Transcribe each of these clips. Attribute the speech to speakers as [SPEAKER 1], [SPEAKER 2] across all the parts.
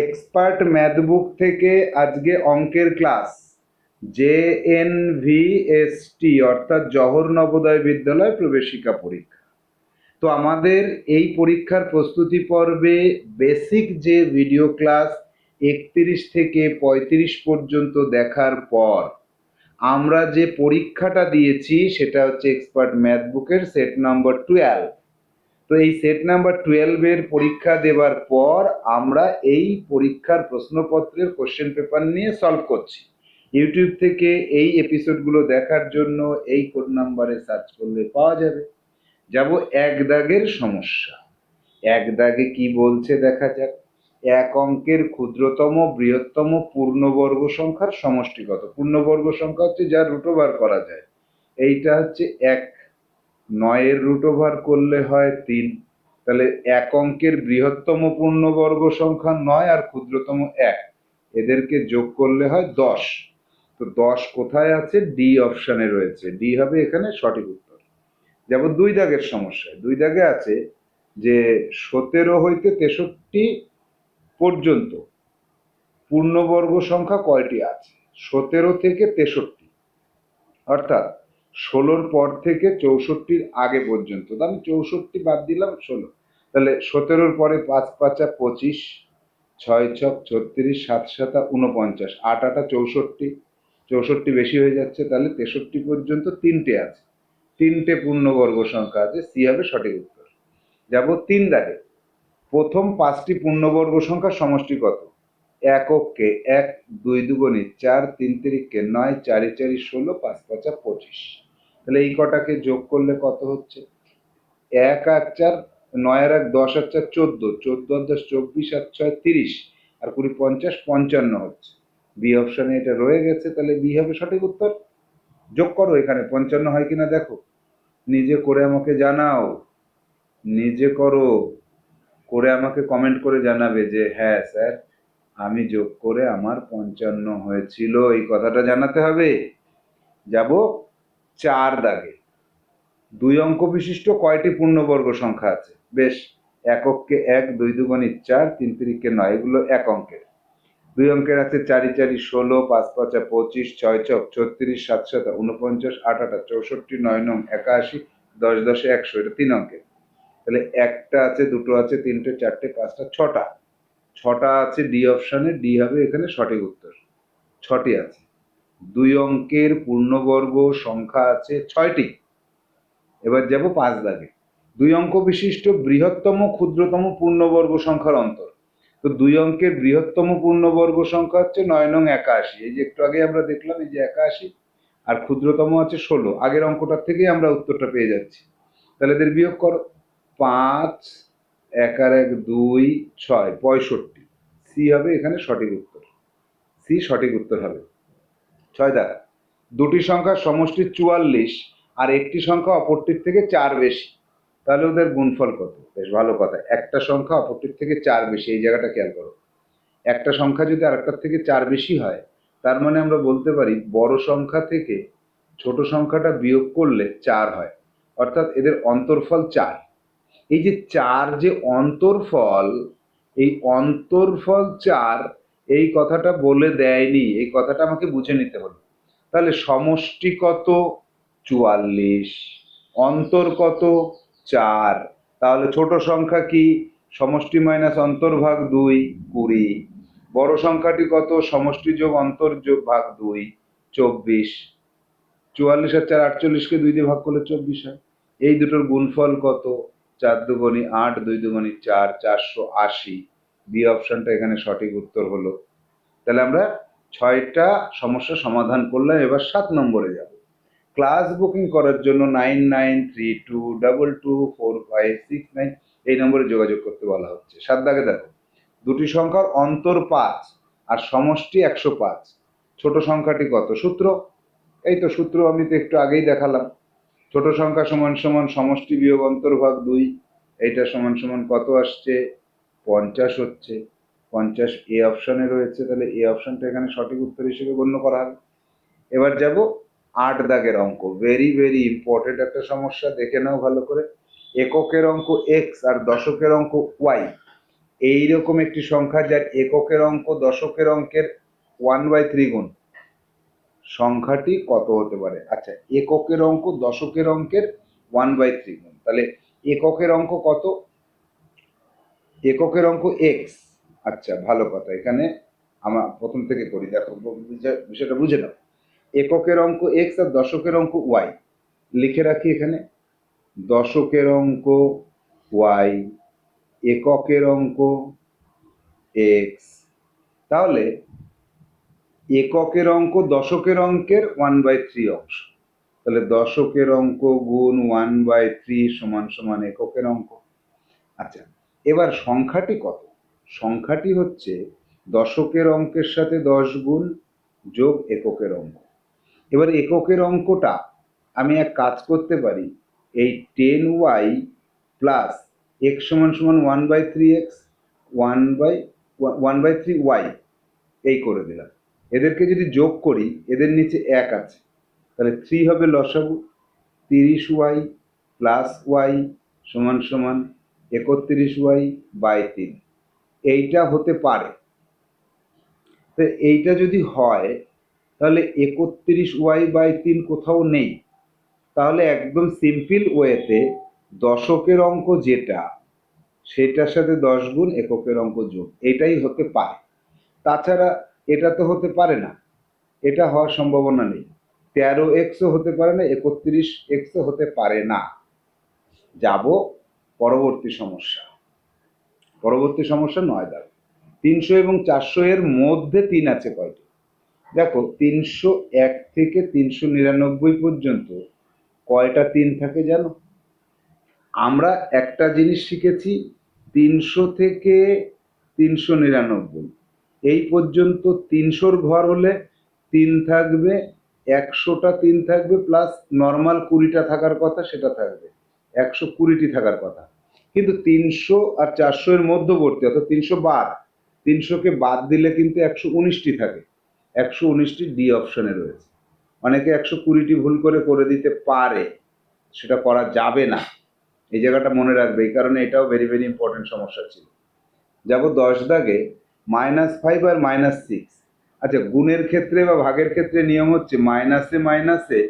[SPEAKER 1] Expert math বুক থেকে আজকে অঙ্কের class. J N V S T, অর্থাৎ জওহর নবোদয় বিদ্যালয় প্রবেশিকা পরীক্ষা। তো আমাদের এই পরীক্ষার প্রস্তুতি পর্বে বেসিক যে ভিডিও ক্লাস একত্রিশ থেকে পঁয়ত্রিশ পর্যন্ত দেখার পর, আমরা যে পরীক্ষাটা দিয়েছি সেটা হচ্ছে এক্সপার্ট ম্যাথ বুকের সেট নাম্বার টুয়েলভ। তো এই সেট নাম্বার টুয়েলভের পরীক্ষা দেওয়ার পর আমরা এই পরীক্ষার প্রশ্নপত্রের কোশ্চেন পেপার নিয়ে সলভ করছি। ইউটিউব থেকে এই এপিসোডগুলো দেখার জন্য এই কোড নাম্বারে সার্চ করলে পাওয়া যাবে। যাব এক দাগের সমস্যা। এক দাগে কি বলছে দেখা যাক। এক অঙ্কের ক্ষুদ্রতম, বৃহত্তম, পূর্ণবর্গ সংখ্যার সমষ্টিগত। পূর্ণবর্গ সংখ্যা হচ্ছে যার রুট ওভার করা যায়। এইটা হচ্ছে এক নয়ের রুট ওভার করলে হয় তিন। তাহলে এক অঙ্কের বৃহত্তম পূর্ণবর্গ সংখ্যা নয় আর ক্ষুদ্রতম এক। এদেরকে যোগ করলে হয় দশ। তো দশ কোথায় আছে? ডি অপশানে রয়েছে। ডি হবে এখানে সঠিক উত্তর। যেমন দুই দাগের সমস্যায় দুই দাগে আছে যে সতেরো হইতে তেষট্টি পর্যন্ত পূর্ণবর্গ সংখ্যা কয়টি আছে? সতেরো থেকে তেষট্টি। অর্থাৎ ষোলোর পর থেকে চৌষট্টির আগে পর্যন্ত। আমি চৌষট্টি বাদ দিলাম ষোলো। তাহলে সতেরোর পরে পাঁচ, পাঁচা পঁচিশ, ছয় ছক ছত্রিশ, সাত সাতা উনপঞ্চাশ আট, আটা চৌষট্টি। চৌষট্টি বেশি হয়ে যাচ্ছে, তাহলে তেষট্টি পর্যন্ত তিনটে আছে। তিনটে পূর্ণবর্গ সংখ্যা আছে, সি হবে সঠিক উত্তর। যাব তিন দাগে। প্রথম পাঁচটি পূর্ণবর্গ সংখ্যা সমষ্টি কত? এককে এক, দুই দুগুণে চার, তিন তিরিখকে নয়, চারি চারি ষোলো, পাঁচ পাঁচা পঁচিশ। তাহলে এই কটাকে যোগ করলে কত হচ্ছে? এক আর চার, নয় আর এক, দশ আর চার, চোদ্দ। চোদ্দ আর দশ চব্বিশ আর ছয়, তিরিশ। আর কুড়ি, পঞ্চাশ, পঞ্চান্ন হচ্ছে। বি অপশানে এটা রয়ে গেছে, তাহলে বি হবে সঠিক উত্তর? যোগ করো এখানে, পঞ্চান্ন হয় কিনা দেখো। নিজে করে আমাকে জানাও। নিজে করো। করে আমাকে কমেন্ট করে জানাবে যে হ্যাঁ স্যার, আমি যোগ করে আমার পঞ্চান্ন হয়েছিল। এই কথাটা জানাতে হবে। যাব। চার দাগে। দুই অঙ্ক বিশিষ্ট কয়টি পূর্ণবর্গ সংখ্যা আছে? বেশ একককে এক, দুই দুগুণে চার, তিন তিরিখকে নয়, এগুলো এক অঙ্কের। দুই অঙ্কের আছে চারি চারি ষোলো, পাঁচ পাঁচা পঁচিশ, ছয় ছক, ছত্রিশ, সাত সাত উনপঞ্চাশ আট আটা, চৌষট্টি, নয় নং, একাশি, দশ দশে, একশো, এটা তিন অঙ্কের তাহলে একটা আছে, দুটো আছে, তিনটে, চারটে, পাঁচটা, ছটা। ছটা আছে ডি অপশানে, ডি হবে এখানে সঠিক উত্তর। ছটি আছে। দুই অঙ্কের পূর্ণবর্গ সংখ্যা আছে ছয়টি। এবার যাব পাঁচ দাগে। দুই অঙ্ক বিশিষ্ট বৃহত্তম ক্ষুদ্রতম পূর্ণবর্গ সংখ্যার অন্তর। তো দুই অঙ্কের বৃহত্তম পূর্ণবর্গ সংখ্যা হচ্ছে নয় নং একাশি। এই যে একটু আগে আমরা দেখলাম, এই যে একাশি, আর ক্ষুদ্রতম আছে ষোলো। আগের অঙ্কটার থেকেই আমরা উত্তরটা পেয়ে যাচ্ছি। তাহলে এদের বিয়োগ করো। পাঁচ, এক আর এক, দুই, ছয়, পঁয়ষট্টি। সি হবে এখানে সঠিক উত্তর। সি সঠিক উত্তর হবে। ছয় দাগ দুটি সংখ্যা সমষ্টি চুয়াল্লিশ আর একটি সংখ্যা অপরটির থেকে চার বেশি। তাহলে ওদের গুণফল কত? বেশ ভালো কথা। একটা সংখ্যা অপরটির থেকে চার বেশি, এই জায়গাটা খেয়াল করো। একটা সংখ্যা যদি আরেকটার থেকে চার বেশি হয়, তার মানে আমরা বলতে পারি বড় সংখ্যা থেকে ছোট সংখ্যাটা বিয়োগ করলে চার হয়। অর্থাৎ এদের অন্তর্ফল চার। এই যে চার যে অন্তর্ফল, এই অন্তর্ফল চার এই কথাটা বলে দেয়নি, এই কথাটা আমাকে বুঝে নিতে হলো। তাহলে সমষ্টি কত চুয়াল্লিশ অন্তর কত চার, তাহলে ছোট সংখ্যা কি? সমষ্টি মাইনাস অন্তর্ভাগ দুই, কুড়ি। বড় সংখ্যাটি কত? সমষ্টি যোগ অন্তর যোগ ভাগ দুই, চব্বিশ। চুয়াল্লিশ আর চার, আটচল্লিশকে দুই দিয়ে ভাগ করলে চব্বিশ হয়। এই দুটোর গুণফল কত? চার দুগুণি আট, দুই দুগুণি চার, চারশো আশি। বি অপশনটা এখানে সঠিক উত্তর হলো। তাহলে আমরা ছয়টা সমস্যা সমাধান করলাম, এবার সাত নম্বরে যাব। ক্লাস বুকিং করার জন্য nine nine three two double two four five six nine এই নম্বরে যোগাযোগ করতে বলা হচ্ছে। সাত দাগে দেখো। দুটি সংখ্যার অন্তর পাঁচ আর সমষ্টি একশো পাঁচ। ছোট সংখ্যাটি কত? সূত্র? এই তো সূত্র আমি তো একটু আগেই দেখালাম। ছোট সংখ্যা সমান সমান সমষ্টি বিয়োগ অন্তর্ভাগ দুই। এইটা সমান সমান কত আসছে? পঞ্চাশ হচ্ছে, পঞ্চাশ এ অপশনে রয়েছে, তাহলে এ অপশনটা এখানে সঠিক উত্তর হিসেবে গণ্য করা হবে। এবার যাব আট দাগের অঙ্ক। ভেরি ভেরি ইম্পর্টেন্ট একটা সমস্যা, দেখে নাও ভালো করে। এককের অঙ্ক এক্স আর দশকের অঙ্ক ওয়াই এইরকম একটি সংখ্যা যার এককের অঙ্ক দশকের অঙ্কের ওয়ান বাই থ্রি গুণ। সংখ্যাটি কত হতে পারে? আচ্ছা এককের অঙ্ক দশকের অঙ্কের ওয়ান বাই থ্রি গুণ। তাহলে এককের অঙ্ক কত? এককের অঙ্ক এক্স আচ্ছা ভালো কথা। এখানে আমার প্রথম থেকে করি দেখো বিষয়টা বুঝে নাও। এককের অঙ্ক এক্স আর দশকের অঙ্ক ওয়াই লিখে রাখি এখানে। দশকের অঙ্ক ওয়াই এককের অঙ্ক এক্স তাহলে, এককের অঙ্ক দশকের অঙ্কের ওয়ান বাই থ্রি অংশ। তাহলে দশকের অঙ্ক গুণ ওয়ান বাই থ্রি সমান সমান এককের অঙ্ক। আচ্ছা এবার সংখ্যাটি কত? সংখ্যাটি হচ্ছে দশকের অঙ্কের সাথে দশ গুণ যোগ এককের অঙ্ক। এবার এককের অঙ্কটা আমি এক কাজ করতে পারি। এই টেন ওয়াই প্লাস এক্স সমান সমান one by three X one by one by three Y এই করে দিলাম। এদেরকে যদি যোগ করি, এদের নিচে এক আছে। তাহলে থ্রি হবে লসাগু। তিরিশ ওয়াই প্লাস ওয়াই সমান সমান একত্রিশ ওয়াই বাই তিন। এইটা হতে পারে। তো এইটা যদি হয়, তাহলে একত্রিশ ওয়াই বাই তিন কোথাও নেই। তাহলে একদম সিম্পল ওয়েতে দশকের অঙ্ক যেটা, সেটার সাথে দশ গুণ এককের অঙ্ক যোগ। এটাই হতে পারে। তাছাড়া এটা তো হতে পারে না। এটা হওয়ার সম্ভাবনা নেই। তেরো এক্সও হতে পারে না, একত্রিশ এক্সও হতে পারে না। যাব পরবর্তী সমস্যা। পরবর্তী সমস্যা নয় দাগ তিনশো এবং চারশো এর মধ্যে তিন আছে কয়টি? দেখো, তিনশো এক থেকে তিনশো নিরানব্বই পর্যন্ত কয়টা তিন থাকে জানো? আমরা একটা জিনিস শিখেছি, তিনশো থেকে তিনশো নিরানব্বই। এই পর্যন্ত তিনশোর ঘর হলে তিন থাকবে, একশোটা তিন থাকবে, প্লাস নর্মাল কুড়িটা থাকার কথা সেটা থাকবে। একশো কুড়িটি থাকার কথা। কিন্তু তিনশো আর চারশো এর মধ্যবর্তী, অর্থাৎ তিনশো বাদ, তিনশোকে বাদ দিলে কিন্তু একশো উনিশটি থাকে। একশো উনিশটি ডি অপশনে রয়েছে। অনেকে একশো কুড়িটি ভুল করে করে দিতে পারে, সেটা করা যাবে না। এই জায়গাটা মনে রাখবে, এই কারণে এটাও ভেরি ভেরি ইম্পর্টেন্ট সমস্যা ছিল। যাব দশ দাগে মাইনাস ফাইভ আর মাইনাস সিক্স আচ্ছা গুণের ক্ষেত্রে বা ভাগের ক্ষেত্রে নিয়ম হচ্ছে মাইনাসে মাইনাসে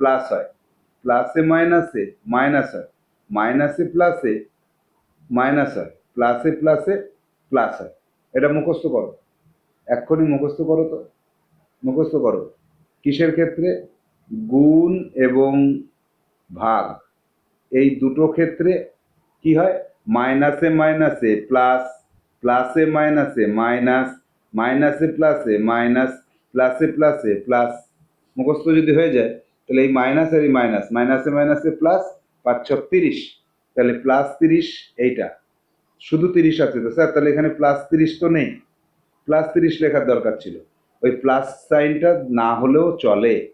[SPEAKER 1] প্লাস হয়। প্লাসে মাইনাসে মাইনাস হয়। মাইনাসে প্লাসে মাইনাস হয়, প্লাসে প্লাসে প্লাস হয়। এটা মুখস্থ করো। এক্ষুনি মুখস্থ করো তো। মুখস্থ করো। কিসের ক্ষেত্রে? গুণ এবং ভাগ। এই দুটো ক্ষেত্রে কি হয়? মাইনাসে মাইনাসে প্লাস, প্লাসে মাইনাসে মাইনাস, মাইনাসে প্লাসে মাইনাস, প্লাসে প্লাসে প্লাস। মুখস্থ যদি হয়ে যায়, তাহলে এই মাইনাস আর এই মাইনাস, মাইনাসে মাইনাসে প্লাস পাঁচ তিরিশ, তাহলে প্লাস তিরিশ এইটা। শুধু তিরিশ আছে তো, স্যার, তাহলে এখানে প্লাস তিরিশ তো নেই। প্লাস তিরিশ লেখার দরকার ছিল। ওই প্লাস সাইনটা না হলেও চলে।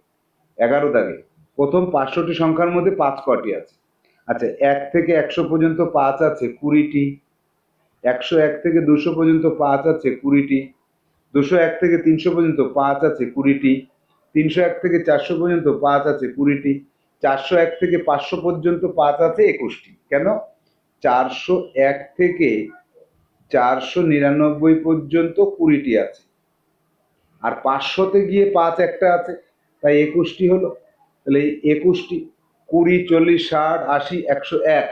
[SPEAKER 1] এগারো দাগে। প্রথম পাঁচশোটি সংখ্যার মধ্যে পাঁচ কটি আছে। আচ্ছা এক থেকে একশো পর্যন্ত পাঁচ আছে, কুড়িটি। একশো এক থেকে দুশো পর্যন্ত পাঁচ আছে, কুড়িটি। দুশো এক থেকে তিনশো পর্যন্ত পাঁচ আছে, কুড়িটি। তিনশো এক থেকে চারশো পর্যন্ত পাঁচ আছে, কুড়িটি। চারশো এক থেকে পাঁচশো পর্যন্ত পাঁচ আছে একুশটি। কেন? চারশো এক থেকে চারশো নিরানব্বই পর্যন্ত কুড়িটি আছে। আর পাঁচশোতে গিয়ে পাঁচ একটা আছে, তাই একুশটি হলো। তাহলে এই একুশটি, কুড়ি, চল্লিশ, ষাট, আশি, একশো এক।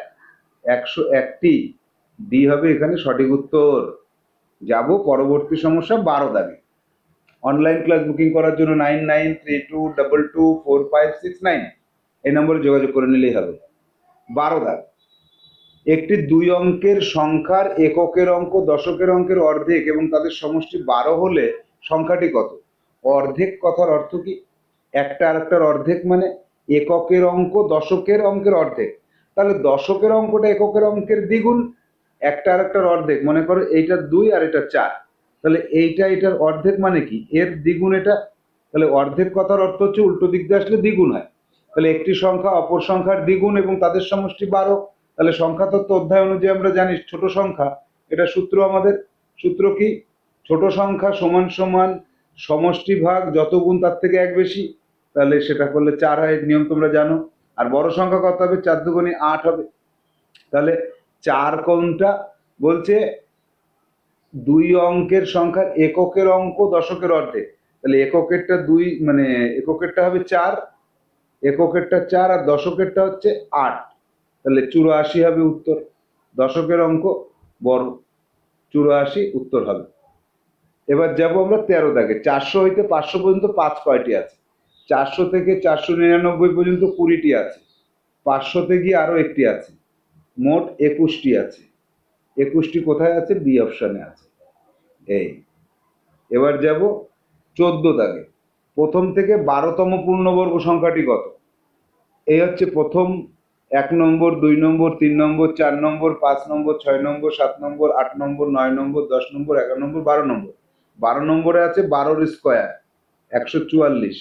[SPEAKER 1] একশো একটি, ডি হবে এখানে সঠিক উত্তর। যাব পরবর্তী সমস্যা বারো দাগে। অনলাইন ক্লাস বুকিং করার জন্য nine nine three two double two four five six nine. এই নম্বরে যোগাযোগ করে নিলেই হবে। বারো দাগ। একটি দুই অঙ্কের সংখ্যার এককের অঙ্ক, দশকের অঙ্কের অর্ধেক এবং তাদের সমষ্টি বারো হলে সংখ্যাটি কত? অর্ধেক কথার অর্থ কি? একটা আরেকটার অর্ধেক মানে এককের অঙ্ক, দশকের অঙ্কের অর্ধেক। তাহলে দশকের অঙ্কটা এককের অঙ্কের দ্বিগুণ, একটা আরেকটার অর্ধেক। মনে করো এইটা দুই আর এটা চার। তাহলে এইটা এটার অর্ধেক মানে কি? এর দ্বিগুণ এটা। তাহলে অর্ধেক কথার অর্থ হচ্ছে উল্টো দিক দিয়ে আসলে দ্বিগুণ হয়। তাহলে একটি সংখ্যা অপর সংখ্যার দ্বিগুণ এবং তাদের সমষ্টি বারো। তাহলে সংখ্যা তত্ত্ব অধ্যায় অনুযায়ী আমরা জানি ছোট সংখ্যা, এটা সূত্র আমাদের। সূত্র কি? ছোট সংখ্যা সমান সমান সমষ্টি ভাগ যত গুণ তার থেকে এক বেশি। তাহলে সেটা করলে চার হয় নিয়ম তোমরা জানো। আর বড় সংখ্যা কত হবে? চার দুগুণে আট হবে। তাহলে চার কোনটা বলছে দুই অঙ্কের সংখ্যার এককের অঙ্ক দশকের অর্ধেক। তাহলে এককেরটা দুই মানে এককেরটা হবে চার এককেরটা চার আর দশকেরটা হচ্ছে আট। তাহলে চুরাশি হবে উত্তর। দশকের অঙ্ক বড়, চুরাশি উত্তর হবে। এবার যাব আমরা তেরো দাগে। চারশো হইতে পাঁচশো পর্যন্ত পাঁচ কয়টি আছে? চারশো থেকে চারশো নিরানব্বই পর্যন্ত কুড়িটি আছে। পাঁচশোতে গিয়ে আরও একটি আছে। মোট একুশটি আছে। একুশটি কোথায় আছে? বি অপশানে আছে। এই। এবার যাব চোদ্দ দাগে। প্রথম থেকে বারোতম পূর্ণবর্গ সংখ্যাটি কত? এই হচ্ছে প্রথম এক নম্বর, দুই নম্বর, তিন নম্বর, চার নম্বর, পাঁচ নম্বর, ছয় নম্বর, সাত নম্বর, আট নম্বর, নয় নম্বর, দশ নম্বর, এগারো নম্বর, বারো নম্বর। বারো নম্বরে আছে বারোর স্কোয়ার, একশো চুয়াল্লিশ।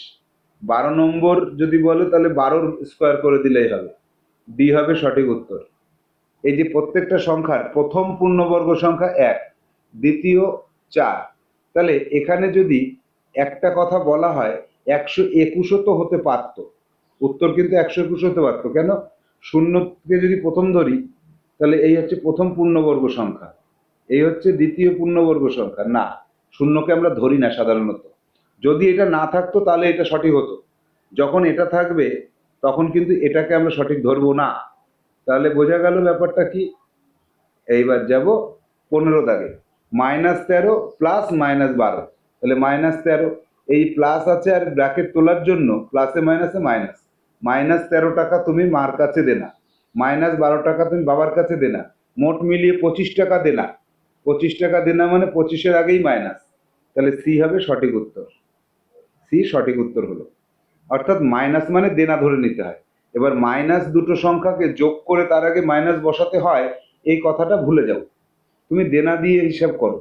[SPEAKER 1] বারো নম্বর যদি বলে তাহলে বারোর স্কোয়ার করে দিলেই হবে। ডি হবে সঠিক উত্তর। এই যে প্রত্যেকটা সংখ্যার প্রথম পূর্ণবর্গ সংখ্যা এক, দ্বিতীয় চার। তাহলে এখানে যদি একটা কথা বলা হয়, একশো একুশও তো হতে পারতো। উত্তর কিন্তু একশো একুশ হতে পারতো। কেন? শূন্যকে যদি প্রথম ধরি, তাহলে এই হচ্ছে প্রথম পূর্ণবর্গ সংখ্যা। এই হচ্ছে দ্বিতীয় পূর্ণবর্গ সংখ্যা। না, শূন্যকে আমরা ধরি না সাধারণত। যদি এটা না থাকতো, তাহলে এটা সঠিক হতো। যখন এটা থাকবে, তখন কিন্তু এটাকে আমরা সঠিক ধরবো না। তাহলে বোঝা গেল ব্যাপারটা কি? এইবার যাব পনেরো দাগে। মাইনাস তেরো প্লাস মাইনাস বারো। তাহলে মাইনাস তেরো। এই প্লাস আছে আর ব্র্যাকেট তোলার জন্য, প্লাসে মাইনাসে মাইনাস। মাইনাস তেরো টাকা তুমি মার কাছে দেনা মাইনাস বারো টাকা তুমি বাবার কাছে দেনা মোট মিলিয়ে পঁচিশ টাকা দেনা পঁচিশ টাকা দেনা মানে পঁচিশের আগেই মাইনাস। তাহলে সি হবে সঠিক উত্তর। সি সঠিক উত্তর হলো। অর্থাৎ মাইনাস মানে দেনা ধরে নিতে হয়। এবার মাইনাস দুটো সংখ্যাকে যোগ করে তার আগে মাইনাস বসাতে হয়, এই কথাটা ভুলে যাও। তুমি দেনা দিয়ে হিসাব করো।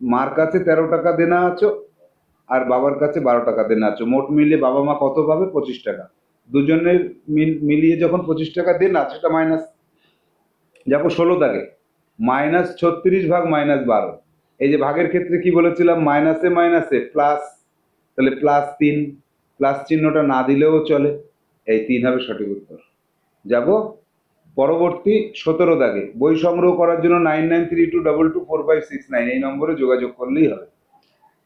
[SPEAKER 1] মার কাছে তেরো টাকা দেনা আছো, আর বাবার কাছে বারো টাকা দেনা আছো। মোট মিলিয়ে বাবা মা কত পাবে? পঁচিশ টাকা। দুজনের মিল- মিলিয়ে যখন পঁচিশ টাকা দেনা সেটা মাইনাস যাব ষোলো দাগে মাইনাস ছত্রিশ ভাগ মাইনাস বারো। এই যে ভাগের ক্ষেত্রে কি বলেছিলাম? মাইনাসে মাইনাসে প্লাস তাহলে প্লাস তিন প্লাস চিহ্নটা না দিলেও চলে। এই তিন হবে সঠিক উত্তর। যাব পরবর্তী সতেরো দাগে, বই সংগ্রহ করার জন্য nine nine three two double two four five six nine এই নম্বরে যোগাযোগ করলেই হবে।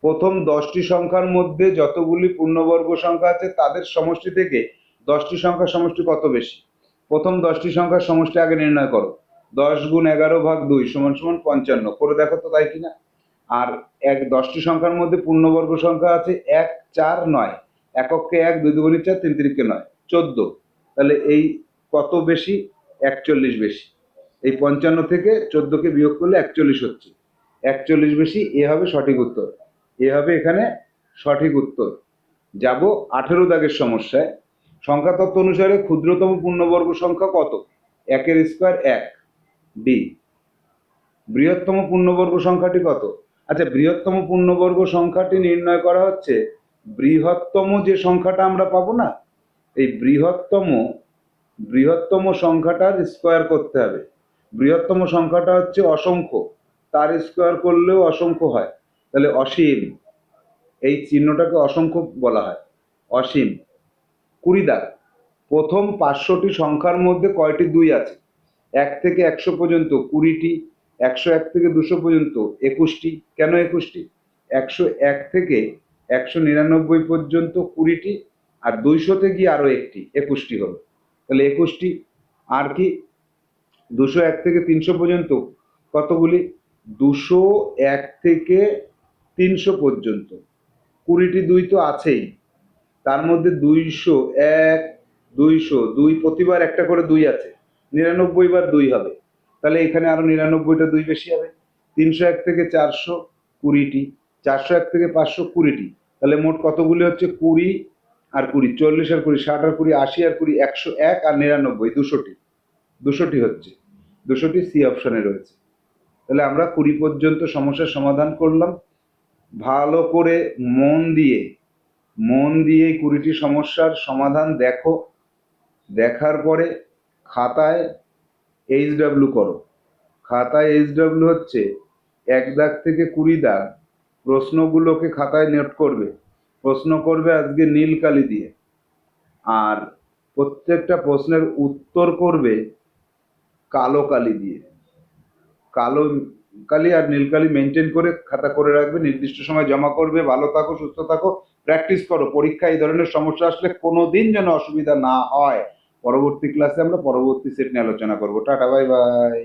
[SPEAKER 1] প্রথম দশটি সংখ্যার মধ্যে যতগুলি পূর্ণবর্গ সংখ্যা আছে, তাদের সমষ্টি থেকে দশটি সংখ্যার সমষ্টি কত বেশি? প্রথম দশটি সংখ্যার সমষ্টি আগে নির্ণয় করো। দশ গুণ এগারো ভাগ দুই সমান সমান পঞ্চান্ন। করে দেখো তো তাই কিনা? আর এক, দশটি সংখ্যার মধ্যে পূর্ণবর্গ সংখ্যা আছে এক, চার, নয়। একককে এক, দুই দুগুণী চার, তিন তিরিককে নয়। চোদ্দ। তাহলে এই কত বেশি? একচল্লিশ বেশি। এই পঞ্চান্ন থেকে চোদ্দকে বিয়োগ করলে একচল্লিশ হচ্ছে। একচল্লিশ বেশি, এ হবে সঠিক উত্তর। এ হবে এখানে সঠিক উত্তর। যাব আঠেরো দাগের সমস্যায়। সংখ্যা তত্ত্ব অনুসারে ক্ষুদ্রতম পূর্ণবর্গ সংখ্যা কত? একের স্কোয়ার এক। ডি বৃহত্তম পূর্ণবর্গ সংখ্যাটি কত? আচ্ছা বৃহত্তম পূর্ণবর্গ সংখ্যাটি নির্ণয় করা হচ্ছে বৃহত্তম যে সংখ্যাটা আমরা পাবো না, এই বৃহত্তম বৃহত্তম সংখ্যাটার স্কোয়ার করতে হবে। বৃহত্তম সংখ্যাটা হচ্ছে অসংখ্য, তার স্কোয়ার করলেও অসংখ্য হয়। তাহলে অসীম, এই চিহ্নটাকে অসংখ্য বলা হয়। অসীম কুড়ি দাগ। প্রথম পাঁচশোটি সংখ্যার মধ্যে কয়টি দুই আছে? এক থেকে একশো পর্যন্ত কুড়িটি, একশো এক থেকে দুশো পর্যন্ত একুশটি। কেন একুশটি? একশো এক থেকে একশো নিরানব্বই পর্যন্ত কুড়িটি আর দুইশোতে গিয়ে আরও একটি, একুশটি হলো। তাহলে একুশটি আর কি? দুশো এক থেকে তিনশো পর্যন্ত কতগুলি? দুশো এক থেকে তিনশো পর্যন্ত। কুড়িটি দুই তো আছেই। তার মধ্যে দুইশো এক, দুইশো, দুই প্রতিবার একটা করে দুই আছে। নিরানব্বই বার দুই হবে। তাহলে এখানে আরও নিরানব্বইটা দুই বেশি হবে। তিনশো এক থেকে চারশো কুড়িটি, চারশো এক থেকে পাঁচশো কুড়িটি। তাহলে মোট কতগুলি হচ্ছে? কুড়ি আর কুড়ি, চল্লিশ আর কুড়ি, ষাট আর কুড়ি, আশি আর কুড়ি, একশো এক আর নিরানব্বই, দুশোটি। দুশোটি হচ্ছে। দুশোটি সি অপশনে রয়েছে। তাহলে আমরা কুড়ি পর্যন্ত সমস্যার সমাধান করলাম। ভালো করে মন দিয়ে মন দিয়ে কুড়িটি সমস্যার সমাধান দেখো। দেখার পরে খাতায় এইচ ডাব্লু করো। খাতায় এইচ ডাব্লু হচ্ছে এক দাগ থেকে কুড়ি দাগ। প্রশ্নগুলোকে খাতায় নোট করবে। প্রশ্ন করবে আজকে নীল কালি দিয়ে। আর প্রত্যেকটা প্রশ্নের উত্তর করবে কালো কালি দিয়ে। কালো কালি আর নীলকালি মেনটেন করে খাতা করে রাখবে, নির্দিষ্ট সময় জমা করবে, ভালো থাকো, সুস্থ থাকো প্র্যাকটিস করো। পরীক্ষা এই ধরনের সমস্যা আসলে কোনো দিন যেন অসুবিধা না হয়। পরবর্তী ক্লাসে আমরা পরবর্তী সেট নিয়ে আলোচনা করব। Tata bye bye